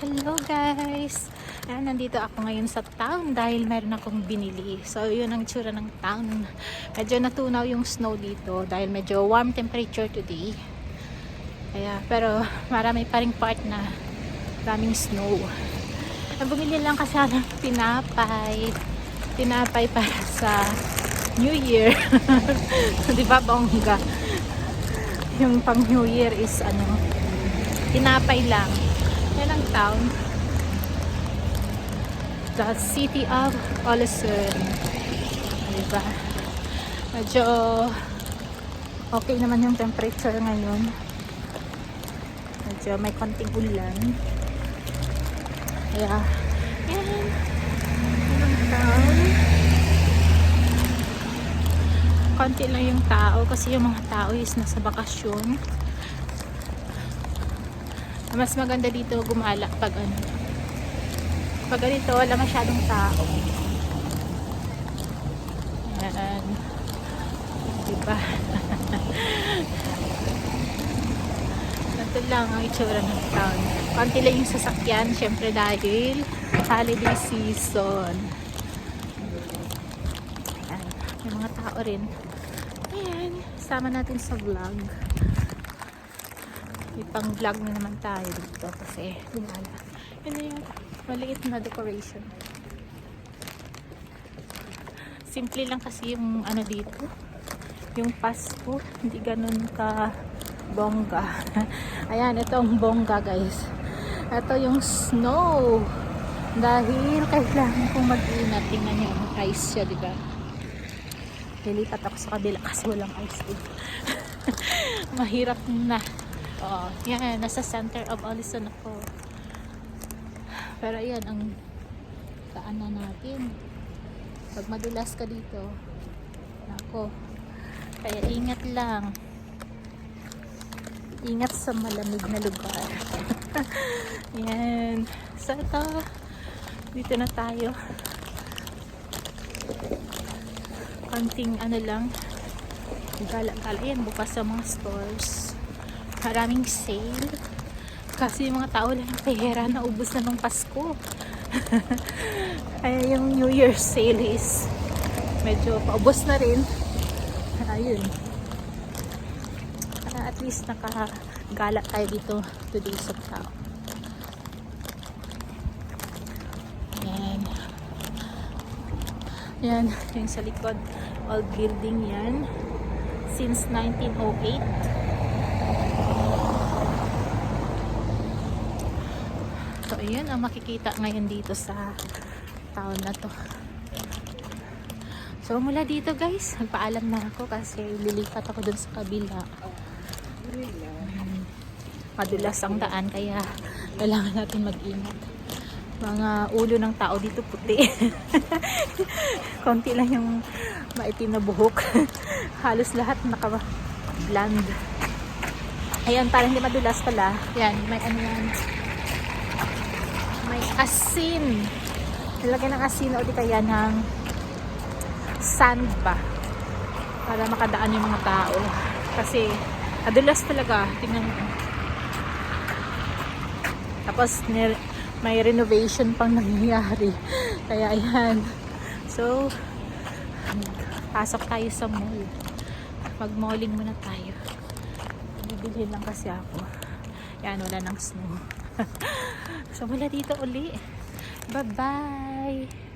Hello guys! Ayan, nandito ako ngayon sa town dahil meron akong binili. So, yun ang tsura ng town. Medyo natunaw yung snow dito dahil medyo warm temperature today. Kaya, pero marami pa rin part na daming snow. Ang bumili lang kasi ako ng tinapay. Tinapay para sa New Year. Di ba, bongga? Yung pang New Year is ano, tinapay lang. Yan ang town. The city of Olesen. Diba? Medyo okay naman yung temperature ngayon. Medyo may konting ulan. Kaya, yan. Yan ang town. Konti lang yung tao kasi yung mga tao is nasa bakasyon. Mas maganda dito gumala pag ano. Pag ganito, wala masyadong tao. Yan. Diba? Ito lang ang itsura ng town. Konti lang yung sasakyan, syempre dahil holiday season. Yan. May mga tao rin. Ayan. Sama natin sa vlog. May pang vlog na naman tayo dito kasi gumala. Yun na yung maliit na decoration. Simple lang kasi yung ano dito. Yung Pasko. Hindi ganun ka bongga. Ayan, ito ang bongga guys. Ito yung snow. Dahil kailangan kong mag-ingat. Tingnan niyo, may ice siya, di ba? Lilipat ako sa kabila kasi walang ice dito. Mahirap na. Oo, yan, nasa center of Olison ako. Pero yan, ang daanan natin. Pag madulas ka dito, nako, kaya ingat lang. Ingat sa malamig na lugar. yan. So ito, dito na tayo. Konting ano lang, gala-gala yan, bukas sa mga stores maraming sale. Kasi yung mga tao lang ng pera naubos na ng Pasko. Kaya yung New Year sale is medyo paubos na rin. Ayun Kaya at least nakagala tayo dito today sa tao. Yan yan yung sa likod old building yan. Since 1908 So, ayun ang makikita ngayon dito sa town na to. So, mula dito guys, nagpaalam na ako kasi lilipat ako dun sa kabila. Um, madulas ang daan kaya kailangan natin mag-ingat. Mga ulo ng tao dito puti. Konti lang yung maitim na buhok. Halos lahat naka-blond. Ayan, parang hindi madulas pala. Yan, may ano yan may asin. Nilagay ng asin o di kaya ng sand ba para makadaan yung mga tao. Kasi adulas talaga. Tingnan mo. Tapos may renovation pang nangyayari. Kaya ayan. So, pasok tayo sa mall. Mag-malling muna tayo. Bibilhin lang kasi ako. Yan, wala ng snow. so, mula dito uli. Bye-bye!